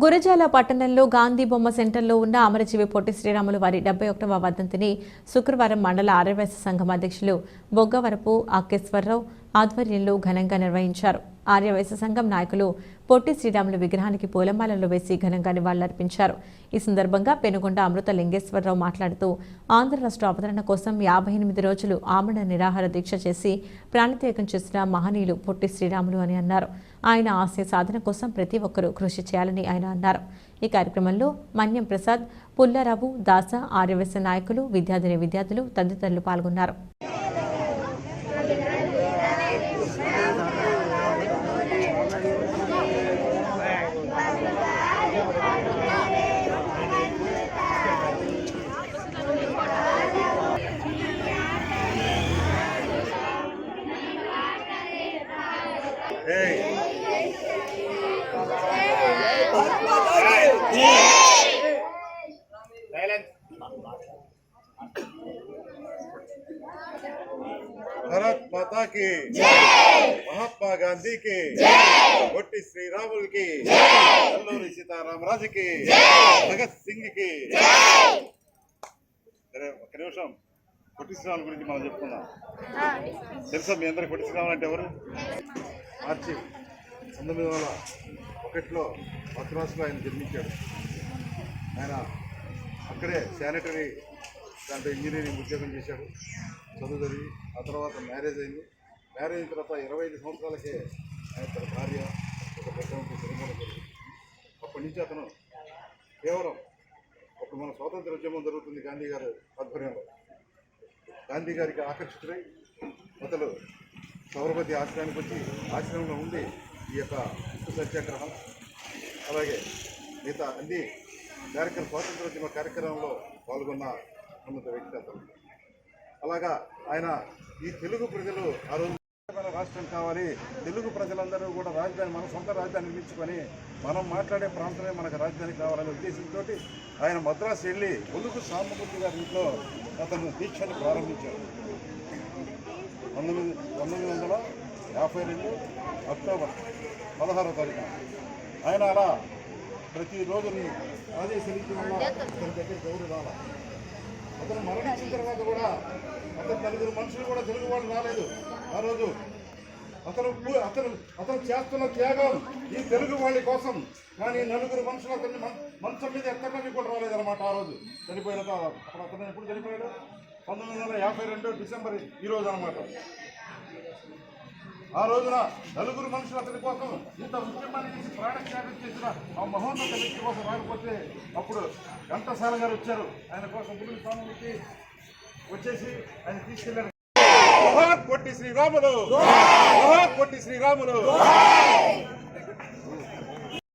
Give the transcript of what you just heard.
గురజాల పట్టణంలో గాంధీ బొమ్మ సెంటర్లో ఉన్న అమరజీవి పొట్టి శ్రీరాములు వారి డెబ్బై ఒకటవ వర్ధంతిని శుక్రవారం మండల ఆర్యవైశ్య సంఘం అధ్యక్షులు బొగ్గవరపు అక్కేశ్వరరావు ఆధ్వర్యంలో ఘనంగా నిర్వహించారు. ఆర్యవైశ్య సంఘం నాయకులు పొట్టి శ్రీరాములు విగ్రహానికి పూలమాలలు వేసి ఘనంగా నివాళులర్పించారు. ఈ సందర్భంగా పెనుగొండ అమృత లింగేశ్వరరావు మాట్లాడుతూ ఆంధ్ర రాష్ట్ర అవతరణ కోసం యాభై ఎనిమిది రోజులు ఆమరణ నిరాహార దీక్ష చేసి ప్రాణత్యాగం చేసిన మహనీయులు పొట్టి శ్రీరాములు అని అన్నారు. ఆయన ఆశయ సాధన కోసం ప్రతి ఒక్కరూ కృషి చేయాలని ఆయన అన్నారు. ఈ కార్యక్రమంలో మన్యం ప్రసాద్ పుల్లారావు దాస ఆర్యవైశ్య నాయకులు విద్యార్థిని విద్యార్థులు తదితరులు పాల్గొన్నారు. భారత్ మాతా కి మహాత్మా గాంధీ కి పొట్టి శ్రీరాములు కి అల్లూరి సీతారామరాజు కి భగత్ సింగ్కి సరే ఒక్క నిమిషం. పొట్టి శ్రీరాముల గురించి మనం చెప్పుకుందాం. తెలుసా మీ అందరికి పొట్టి శ్రీరాములు అంటే ఎవరు? మార్చి పంతొమ్మిది వందల ఒకటిలో మద్రాసులో ఆయన జన్మించాడు. ఆయన అక్కడే శానిటరీ దాంట్లో ఇంజనీరింగ్ ఉద్యోగం చేశాడు. చదువు జరిగి ఆ తర్వాత మ్యారేజ్ అయింది. మ్యారేజ్ అయిన తర్వాత ఇరవై ఐదు సంవత్సరాలకే ఆయన తన భార్య ఒక పెద్ద చనిపోవడం జరిగింది. అప్పటి నుంచి అతను కేవలం అప్పుడు మన స్వాతంత్ర ఉద్యమం జరుగుతుంది గాంధీ గారి ఆధ్వర్యంలో. గాంధీ గారికి ఆకర్షితులై అతను సౌరపతి ఆశ్రయానికి వచ్చి ఆశ్రమంలో ఉండి ఈ యొక్క ఉప్పు సత్యాగ్రహం అలాగే మిగతా అన్ని కార్యక్రమ స్వాతంత్రోద్యమ కార్యక్రమంలో పాల్గొన్న ఉన్నత వ్యక్తి అలాగా ఆయన ఈ తెలుగు ప్రజలు ఆ రోజు రాష్ట్రం కావాలి తెలుగు ప్రజలందరూ కూడా రాజధాని మన సొంత రాజధాని నిర్మించుకొని మనం మాట్లాడే ప్రాంతమే మనకు రాజధాని కావాలనే ఉద్దేశంతో ఆయన మద్రాసు వెళ్ళి ఒలుగు సాంబమూర్తి గారి ఇంట్లో అతను దీక్షను ప్రారంభించారు. పంతొమ్మిది పంతొమ్మిది వందల యాభై రెండు అక్టోబర్ పదహారో తారీఖున. ఆయన అలా ప్రతిరోజు ఆదేశించి వల్ల అతని దగ్గర రాల? అతను మరణించిన తర్వాత కూడా అతను నలుగురు మనుషులు కూడా తెలుగు వాళ్ళు రాలేదు. ఆ రోజు అతను అతను అతను చేస్తున్న త్యాగం ఈ తెలుగు వాళ్ళ కోసం. కానీ నలుగురు మనుషులు అతన్ని మంచం మీద ఎక్కడానికి కూడా రాలేదన్నమాట ఆ రోజు చనిపోయిన తర్వాత. అప్పుడు అతను ఎప్పుడు చనిపోయాడు? పంతొమ్మిది వందల యాభై రెండు డిసెంబర్ ఈ రోజు అనమాట ఆ రోజున నలుగురు మనుషులు అతని కోసం ఇంత ఉద్యమాన్ని చేసి ప్రాణత్యాగం చేసిన ఆ మహోన్నత వ్యక్తి కోసం రాకపోతే అప్పుడు ఘంటసాల గారు వచ్చారు. ఆయన కోసం గుడి స్వామికి వచ్చేసి ఆయన తీసుకెళ్ళారు పొట్టి శ్రీరాములు. పొట్టి శ్రీరాములు.